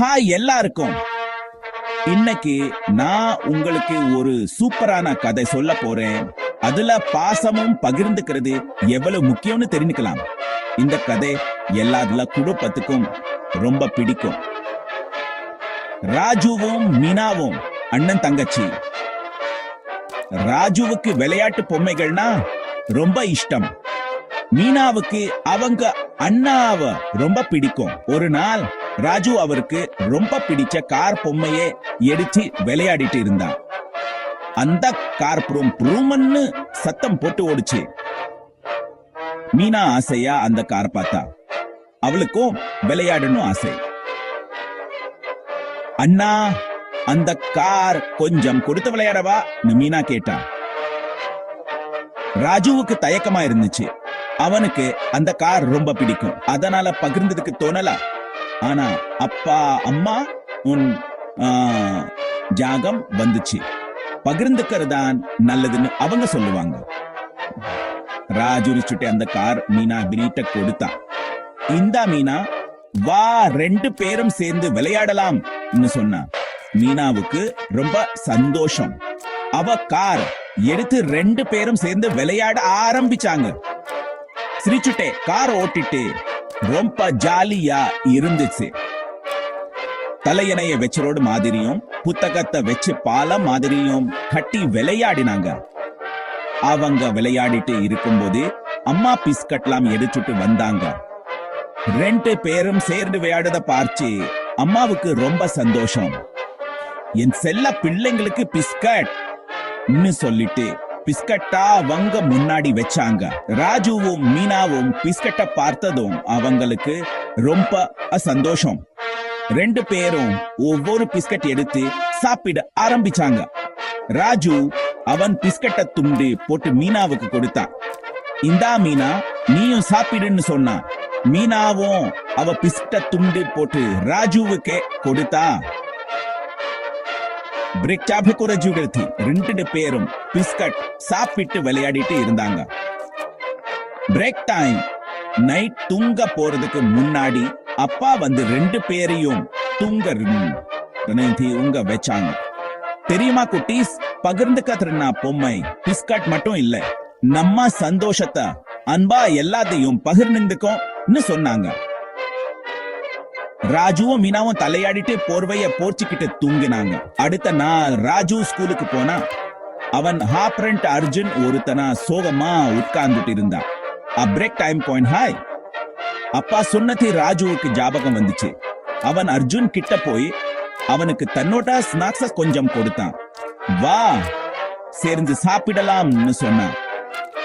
Hi எல்லாருக்கும். இன்னைக்கு நான் உங்களுக்கு ஒரு சூப்பரான கதை சொல்ல போறேன். அதுல பாசமும் பகிர்ந்துக்கிறது எவ்வளவு முக்கியம்னு தெரிஞ்சுக்கலாம். இந்த கதை எல்லாத்துல குடும்பத்துக்கும் ரொம்ப பிடிக்கும். ராஜுவும் மீனாவும் அண்ணன் தங்கச்சி. ராஜுவுக்கு விளையாட்டு பொம்மைகள்னா ரொம்ப இஷ்டம். மீனாவுக்கு அவங்க அண்ணாவ ரொம்ப பிடிக்கும். ஒரு நாள் ராஜு அவருக்கு ரொம்ப பிடிச்ச கார் பொம்மையை எடுத்து விளையாடிட்டு இருந்தான். அந்த கார் புரும் புருமன்னு சத்தம் போட்டு ஓடுச்சு. மீனா ஆசையா அந்த கார் பார்த்தா. அவளுக்கும் விளையாடணும் ஆசை. அண்ணா அந்த கார் கொஞ்சம் கொடுத்து விளையாடவா? மீனா கேட்டா. ராஜுவுக்கு தயக்கமா இருந்துச்சு. அவனுக்கு அந்த கார் ரொம்ப பிடிக்கும். அதனால பகிர்ந்ததுக்கு தோணல. ஆனா அப்பா அம்மா உன் ஜாகம் வந்துச்சு. பகிர்ந்துக்கிறதான் நல்லதுன்னு அவங்க சொல்லுவாங்க. ராஜுரிச்சுட்டு அந்த கார் மீனா வினீட்ட கொடுத்தான் இந்த மீனா வா ரெண்டு பேரும் சேர்ந்து விளையாடலாம் சொன்னா. மீனாவுக்கு ரொம்ப சந்தோஷம். அவ கார் எடுத்து ரெண்டு பேரும் சேர்ந்து விளையாட ஆரம்பிச்சாங்க. சிரிச்சுட்டே கார் ஓட்டிட்டு ரொம்ப ஜாலியா இருந்துச்சு. தலையணைய வச்சரோடு மாதிரியும் புத்தகத்தை வச்சு பாலம் மாதிரியும் கட்டி விளையாடினாங்க. அவங்க விளையாடிட்டு இருக்கும்போது அம்மா பிஸ்கட்லாம் எடுத்துட்டு வந்தாங்க. ரெண்டு பேரும் சேர்ந்து விளையாடுத பார்த்து அம்மாவுக்கு ரொம்ப சந்தோஷம். என் செல்ல பிள்ளைங்களுக்கு பிஸ்கட் சொல்லிட்டு பிஸ்கட்டா அவங்க முன்னாடி வச்சாங்க. ராஜுவும் மீனாவும் பிஸ்கட்ட பார்த்ததும் அவங்களுக்கு ரொம்ப சந்தோஷம் ரெண்டு பேரும் ஒவ்வொரு பிஸ்கட் எடுத்து சாப்பிட ஆரம்பிச்சாங்க. ராஜு அவன் பிஸ்கட்ட துண்டு போட்டு மீனாவுக்கு கொடுத்தான். இந்தா மீனா நீயும் சாப்பிடுன்னு சொன்னா. மீனாவும் அவ பிஸ்கட்ட துண்டு போட்டு ராஜுவுக்கே கொடுத்தா. பிரேக் ஜுகர்த்தி ரெண்டு பேரும் பிஸ்கட் சாப்பிட்டு விளையாடிட்டு இருந்தாங்க. பிரேக் டைம் நைட் தூங்க போறதுக்கு முன்னாடி அப்பா வந்து ரெண்டு பேரையும் தூங்க உங்க வச்சாங்க. தெரியுமா குட்டீஸ்? பகிர்ந்துக்கத்துறனா பொம்மை. பிஸ்கட் மட்டும் இல்ல நம்ம சந்தோஷத்தை அன்பா எல்லாத்தையும் பகிர்ந்துக்கோன்னு சொன்னாங்க. ராஜுவும் மீனாவும் தலையாடிட்டு போர்வைய போர்ச்சிக்கிட்டு தூங்கினாங்க. அடுத்த நாள் ராஜு ஸ்கூலுக்கு போனா அவன் ஹாப்ரண்ட் அர்ஜுன் ஒருத்தனா சோகமா உட்கார்ந்துட்டு இருந்தான் அ பிரேக் டைம் பாயிண்ட் ஹாய் அப்பா சொன்னது ராஜுவுக்கு ஜாபகம் வந்துச்சு. அவன் அர்ஜுன் கிட்ட போய் அவனுக்கு தன்னோட ஸ்நாக்ஸ கொஞ்சம் கொடுத்தான். வா சேர்ந்து சாப்பிடலாம்னு சொன்னான்.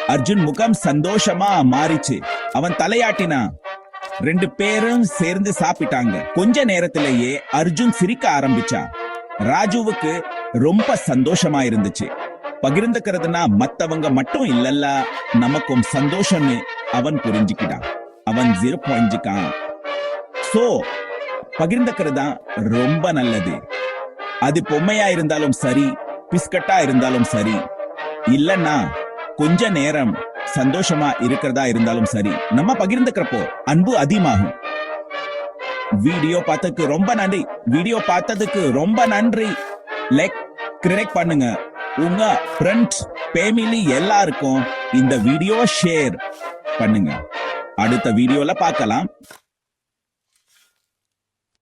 அர்ஜுன் முகம் சந்தோஷமா மாறிச்சு. அவன் தலையாட்டினான் ரெண்டு பேரும் சேர்ந்து சாப்பிட்டாங்க. கொஞ்ச நேரத்திலேயே அர்ஜுன் சிரிக்க ஆரம்பிச்சான். ராஜுவுக்கு ரொம்ப சந்தோஷமா இருந்துச்சு. பகிர்ந்துக்கிறதுனா மத்தவங்க மட்டும் இல்லல்ல நமக்கும் சந்தோஷம்னு அவன் புரிஞ்சுக்கிட்டான். அவன் ஜீரோ புரிஞ்சுக்கான் சோ பகிர்ந்துக்கிறதா ரொம்ப நல்லது. அது பொம்மையா இருந்தாலும் சரி பிஸ்கட்டா இருந்தாலும் சரி இல்லன்னா கொஞ்ச நேரம் சந்தோஷமா இருக்கிறதா இருந்தாலும் சரி நம்ம பகிர்ந்துக்கிறப்போ அன்பு அதிகமாகும். வீடியோ பார்த்ததுக்கு ரொம்ப நன்றி. வீடியோ பார்த்ததுக்கு ரொம்ப நன்றி. லைக் கிரெக்ட் பண்ணுங்க. உங்க ஃப்ரெண்ட்ஸ் ஃபேமிலி எல்லாருக்கும் இந்த வீடியோ ஷேர் பண்ணுங்க. அடுத்த வீடியோல பார்க்கலாம்.